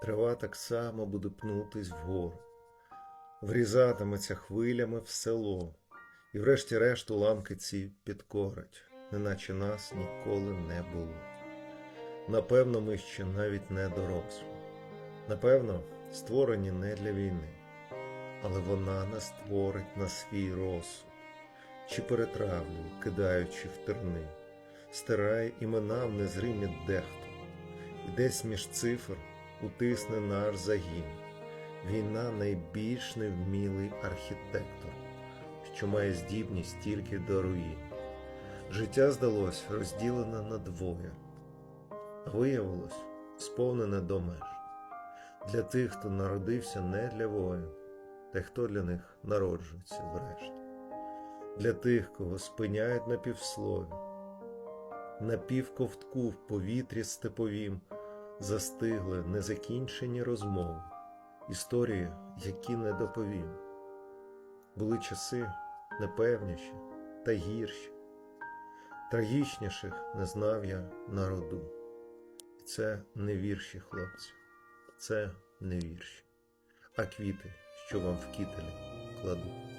Трава так само буде пнутись вгору, врізатиметься хвилями в село, і врешті-решт уламки ці підкорять, неначе нас ніколи не було. Напевно, ми ще навіть не дорослі. Напевно, створені не для війни, але вона нас створить на свій розсуд, чи перетравлює, кидаючи в терни, стирає імена в незримі дехто, і десь між цифр утисне наш загін. Війна найбільш невмілий архітектор, що має здібність тільки до руїн. Життя здалось розділене на двоє, а виявилось сповнене до меж. Для тих, хто народився не для воїн, та хто для них народжується врешті. Для тих, кого спиняють на півслові, на півковтку в повітрі степовім застигли незакінчені розмови, історії, які не доповім. Були часи непевніші та гірші, трагічніших не знав я народу. І це не вірші, хлопці, це не вірші, а квіти, що вам в кітелі кладу.